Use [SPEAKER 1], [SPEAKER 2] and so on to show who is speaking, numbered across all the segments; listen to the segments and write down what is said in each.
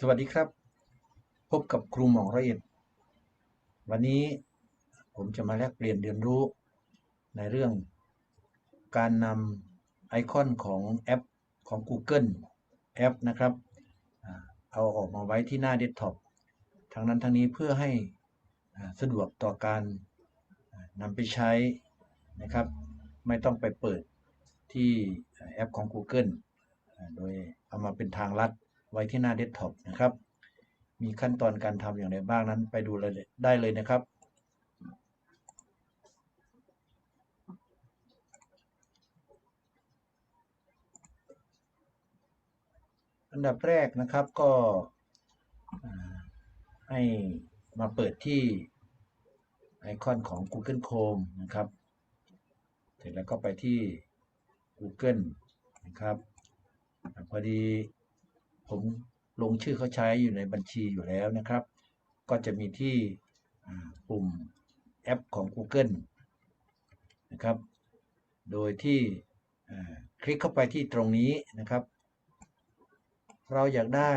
[SPEAKER 1] สวัสดีครับ พบกับครูหมองร้อยเอ็ดวันนี้ผมจะมาแลกเปลี่ยนเรียนรู้ในเรื่องการนำไอคอนของแอปของ Google แอปนะครับ เอาออกมาไว้ที่หน้าเดสก์ท็อปทั้งนั้นทั้งนี้เพื่อให้สะดวกต่อการนำไปใช้นะครับ ไม่ต้องไปเปิดที่แอปของ Google โดยเอามาเป็นทางลัด ไว้ที่หน้าเดสก์ท็อปนะครับ มีขั้นตอนการทำอย่างไรบ้างนั้นไปดูเลยได้เลยนะครับ อันดับแรกนะครับก็ให้มาเปิดที่ไอคอนของ Google Chrome นะครับ เสร็จแล้วก็ไปที่ Google นะครับ พอดี ผมลงชื่อเขาใช้อยู่ในบัญชีอยู่แล้วนะครับ ก็จะมีที่ปุ่มแอปของ Google นะครับ โดยที่คลิกเข้าไปที่ตรงนี้นะครับ เราอยากได้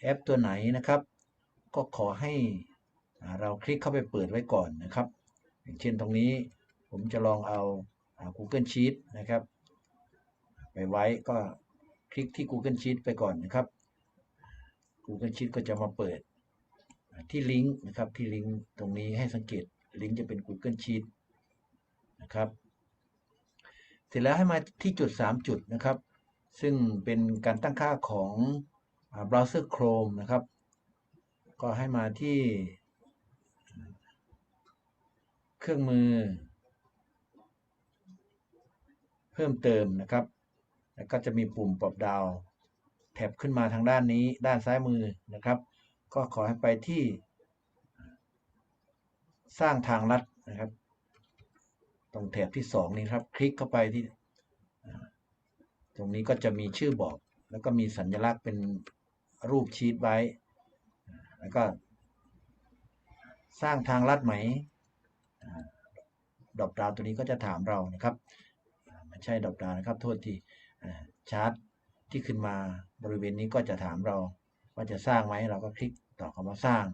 [SPEAKER 1] แอปตัวไหนนะครับ ก็ขอให้เราคลิกเข้าไปเปิดไว้ก่อนนะครับ อย่างเช่นตรงนี้ผมจะลองเอาอ่า Google Sheet นะครับ ไปไว้ก็ คลิกที่ Google Sheet ไปก่อนนะครับ Google Sheet ก็จะมาเปิดที่ลิงก์นะครับที่ลิงก์ตรงนี้ให้สังเกตลิงก์จะเป็น Google Sheet นะครับ เสร็จแล้วให้มาที่จุด 3 จุดนะครับ ซึ่งเป็นการตั้งค่าของเบราว์เซอร์ Chrome นะครับ ก็ให้มาที่เครื่องมือ เพิ่มเติมนะครับ แล้วก็จะมีปุ่มปรับดาวแท็บขึ้นมาทางด้านนี้ด้านซ้ายมือนะครับ ก็ขอให้ไปที่ สร้างทางลัดนะครับ ตรงแถบที่ 2 นี้ครับ คลิกเข้าไปที่ ตรงนี้ก็จะมีชื่อบอก แล้วก็มีสัญลักษณ์เป็นรูปชีตไว้ แล้วก็ สร้างทางลัดไหมดอกดาวตัวนี้ก็จะถามเรานะครับไม่ใช่ดอกดาวนะครับ โทษที ชาร์ตที่ขึ้นมาบริเวณนี้ก็จะถามเราว่าจะสร้างไหมเราก็คลิกต่อคำว่าสร้าง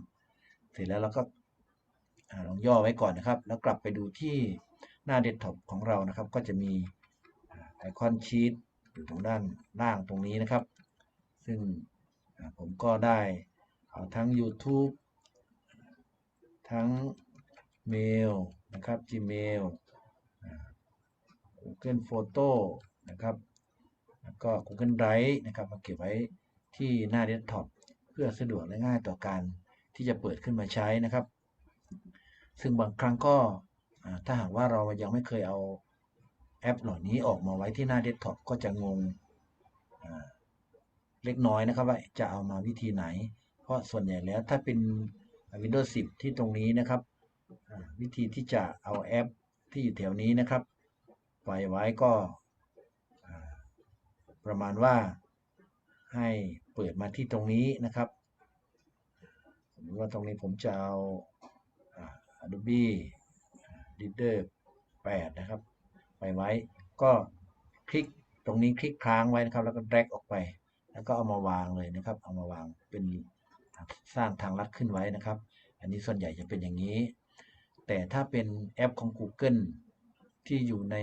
[SPEAKER 1] เสร็จแล้วเราก็ลองย่อไว้ก่อนนะครับ แล้วกลับไปดูที่หน้าเดสก์ท็อปของเรานะครับ ก็จะมีไอคอนชีตอยู่ตรงด้านล่างตรงนี้นะครับ ซึ่งผมก็ได้เอาทั้ง YouTube ทั้งเมลนะครับ Gmail Google Photo นะครับ ก็ Google Drive นะครับมาเก็บไว้ที่หน้าเดสก์ท็อปเพื่อสะดวกและง่ายต่อการที่จะเปิดขึ้นมาใช้นะครับ ซึ่งบางครั้งก็ถ้าหากว่าเรายังไม่เคยเอาแอปเหล่านี้ออกมาไว้ที่หน้าเดสก์ท็อปก็จะงงเล็กน้อยนะครับว่าจะเอามาวิธีไหน เพราะส่วนใหญ่แล้วถ้าเป็น Windows 10 ที่ตรงนี้นะครับ วิธีที่จะเอาแอปที่อยู่แถวนี้นะครับปล่อยไว้ก็ ประมาณว่าให้เปิดมาที่ตรงนี้นะครับสมมติว่าตรงนี้ผมจะเอา Adobe Reader 8 นะครับ ไปไว้ ก็คลิกตรงนี้คลิกค้างไว้นะครับ แล้วก็ drag ออกไป แล้วก็เอามาวางเลยนะครับ เอามาวางเป็นสร้างทางลัดขึ้นไว้นะครับ อันนี้ส่วนใหญ่จะเป็นอย่างนี้ แต่ถ้าเป็นแอปของ Google ที่อยู่ใน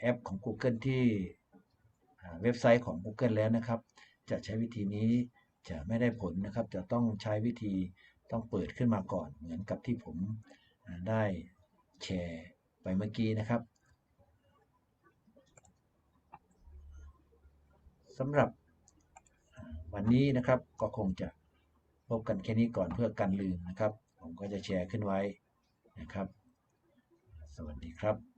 [SPEAKER 1] แอปของ Google ที่ เว็บไซต์ของ Google แล้วนะครับ จะใช้วิธีนี้จะไม่ได้ผลนะครับ จะต้องใช้วิธีต้องเปิดขึ้นมาก่อน เหมือนกับที่ผมได้แชร์ไปเมื่อกี้นะครับสำหรับวันนี้นะครับก็คงจะพบกันแค่นี้ก่อนเพื่อกันลืมนะครับ ผมก็จะแชร์ขึ้นไว้นะครับ สวัสดีครับ